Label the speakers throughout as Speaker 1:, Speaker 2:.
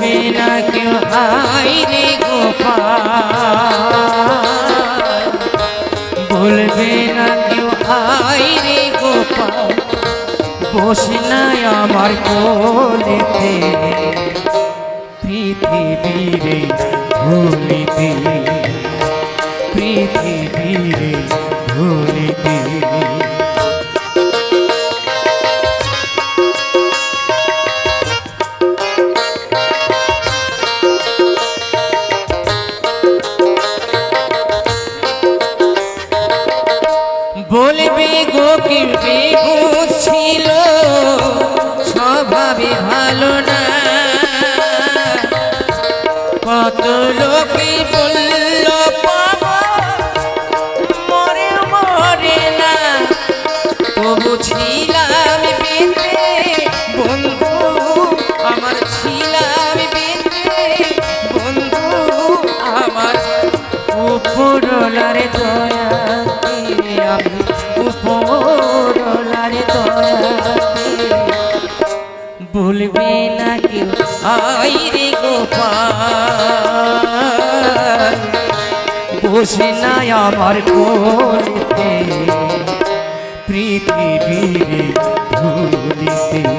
Speaker 1: বলবে না কেউ হাই রে গোপাল। বলবে না কেউ হাই রে গোপাল। বসে নাই আমার কোলেতে, পৃথিবীরে ভুলিতে পৃথিবীরে ভুলিতে। বসে নাই আমার কোলিতে পৃথিবীর ধুলিতে।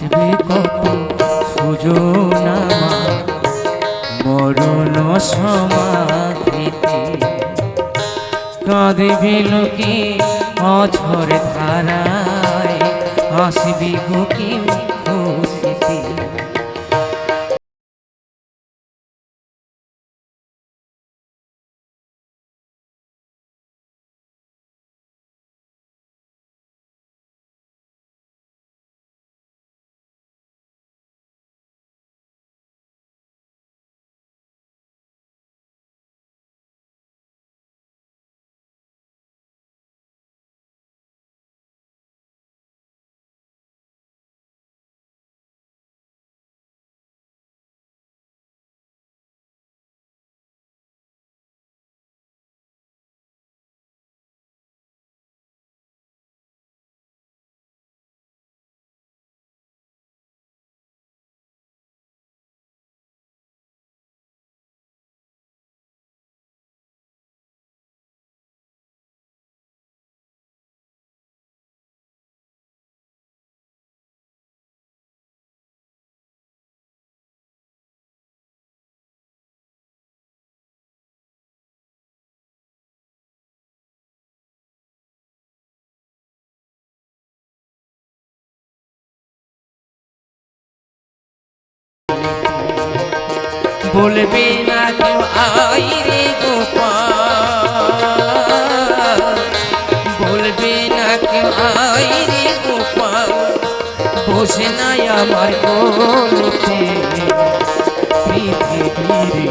Speaker 1: আসবে কত সুজনামা মরণ সমাধিতে। কাঁদবে লোকে অঝর ধারায় আসবে খুশিতে বলবে না কেউ আই রে গোপাল। বলবে না কেউ আই রে গোপাল। বসে নাই আমার কোলতে পৃথিবীরে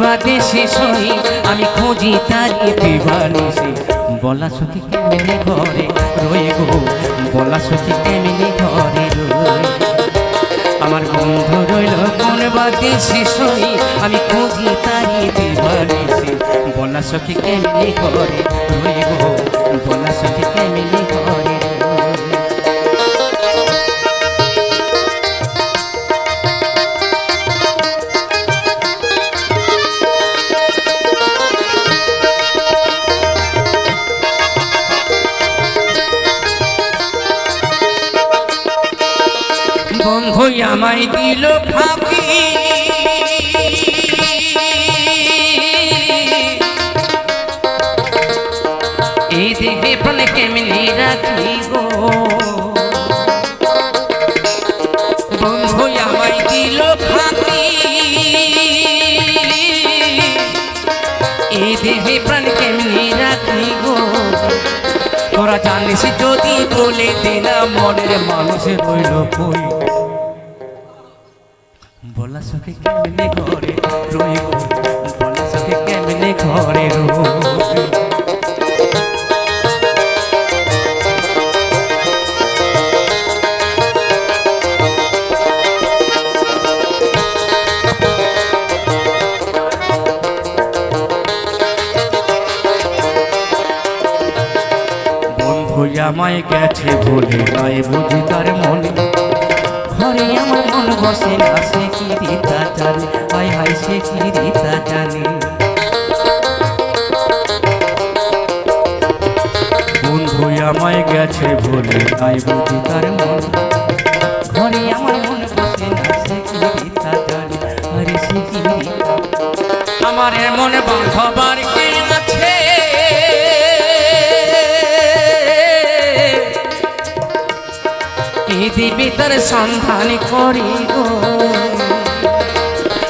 Speaker 1: বাদে শেষ হই আমি খুঁজি তারি দিবানিসে বলা সখী কেমনে ঘরে রয়ে গো? বলা সখী কেমনে ঘরে রয়ে আমার বন্ধু রইল কোন বাদে শেষ হই আমি খুঁজি তারি দিবানিসে বলা সখী কেমনে ঘরে রয়ে গো? বলা সখী কেমনে ঘরে আমায় দিল ফাঁকি। এই দেখে প্রাণে কেমনি রাখি গো? বন্ধু আমায় দিল ফাঁকি। এই দেহে প্রাণ কেমনি রাখি তোরা জানিস যদি বলে দিনা মনের মানুষ রইল কই? বলা সখে কেমনে ঘরে বলা রই বন্ধু আমায় গেছে ভুলে নাই বুঝি তার মনে। ঘরে আমার মন বসে না সে কি রীতা হাই হাই সে কি রীতা বন্ধু আমায় গেছে ভুলে নাই বুঝি তার মন। ঘরে আমার মন বসে না সে কি রীতা জানে আরে সে কি আমার এমন বাঁধবার দিবি তার সন্ধান করি গো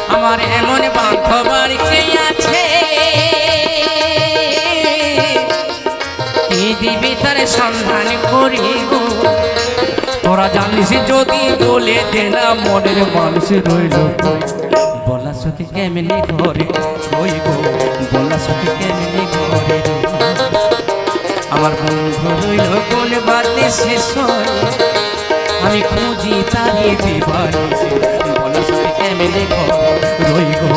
Speaker 1: আমার এমন বাঁধবার কে আছে? দিবি তার সন্ধান করি গো তোরা জানিস যদি বলে দে না, মনের মানুষ রইল। বলা সখী কেমনে ঘরে গো বলা সখী কেমনে ঘরে আমার বন্ধু রইল কোন বাদে শেষ হয়? আমি খুঁজি তারে দিবানিসে বনস্পতি কেমনে ঘরে? রই গো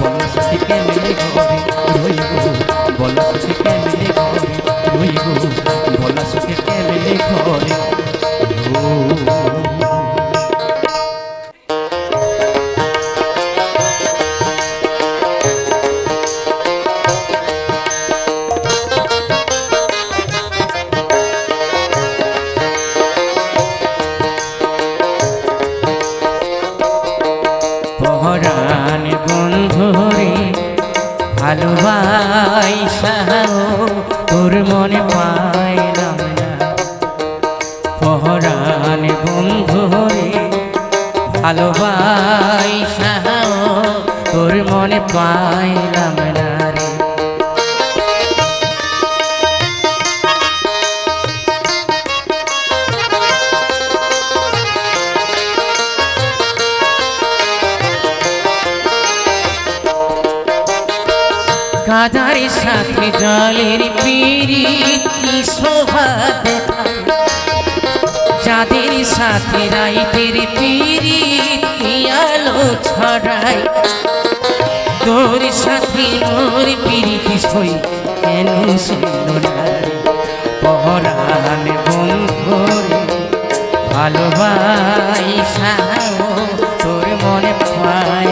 Speaker 1: বলা সখী কেমনে ঘরে? রই ভালোবাসা তোর মনে পাইলাম পহরান বন্ধুরে ভালোবাসা তোর মনে পাইলাম কাদার সাথে জলের পিড়ি কি শোভা যাদের সাথে রাইতের পিড়ি কি আলো ছড়ায় তোর সাথে মোর পিড়িতি সই কেন শুনল না রে? ভালোবাসা তোর মনে পাইলাম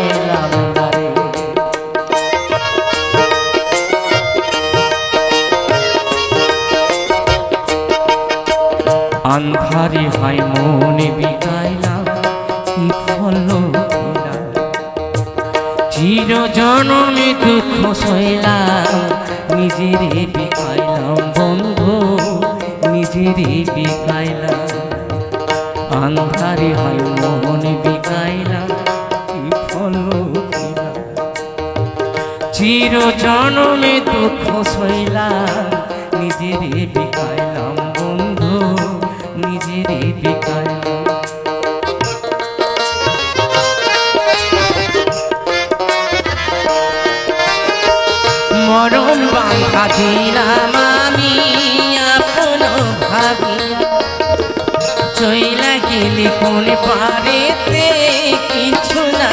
Speaker 1: চির জনমে দুঃখ সইলাম নিজেরে বিকাইলাম বন্ধু, নিজেরে বিকাইলাম মরণ বাঁধা দিলাম আমি আপন ভাবিয়া চইলা গেলি কোন পারেতে কিছু না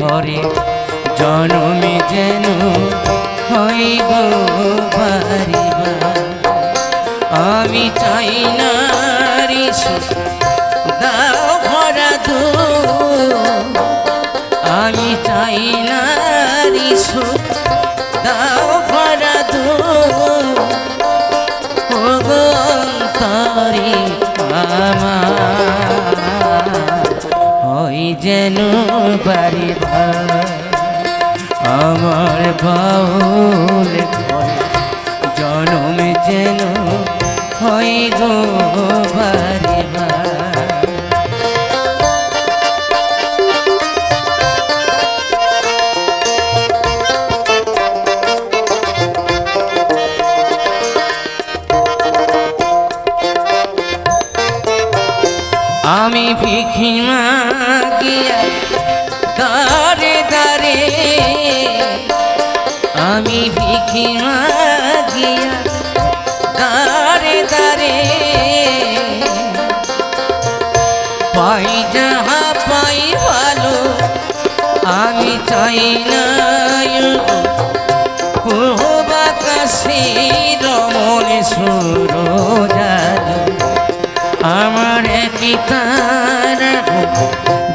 Speaker 1: ঘরে জনমে যেন হই গো আমি চাই না দাও ভরা দু আমি চাই না রে সুখ, দাও ভরা দু আমার। যেন বাড়ি আমার বাউল জনম যেন হই গো বাড়ি আমি ভিখি মাগিয়া দারে দারে। আমি ভিখি মাগিয়া দারে দারে। পাই যাহা পাই ভালো, আমি চাই না বাকাশে রমণ সুরজালো আমার একই তারা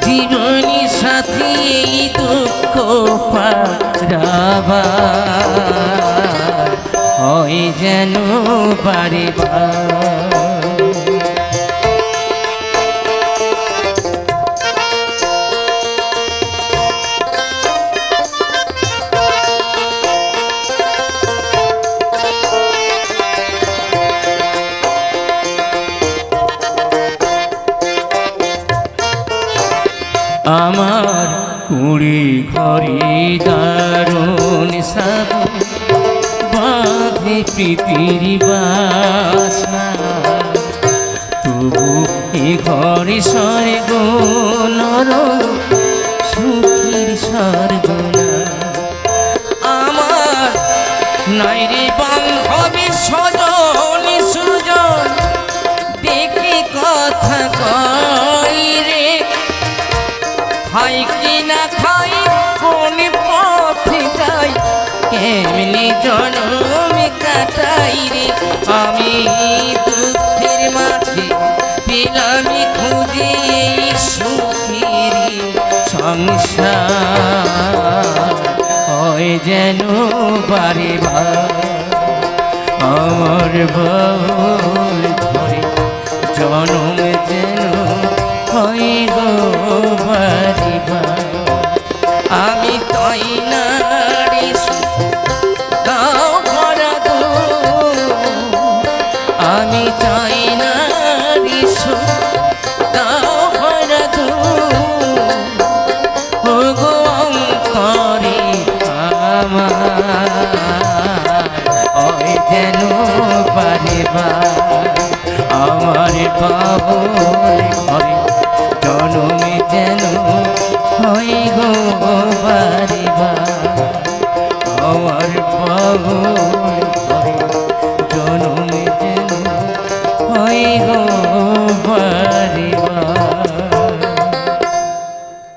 Speaker 1: জীবনী সাথী দুঃখ পাবা হয় যেন পারিবা আমার কুড়ি ঘরে দারুণ সাব বাঁধে প্রীতির তবু এ ঘরে স্বর্গ নর, সুখীর স্বর্গ আমার নাই রে বান্ধবী সজন সুজন, দেখে কথা কই খাই কি না খাই? কোন পথে যাই? কেমনি জনম কাটাই রে? আমি দুঃখের মাঝে পেলামি খুঁজে সুখের সংসার। হয় যেন বারে আমার বউল ঘরে জনম পাবো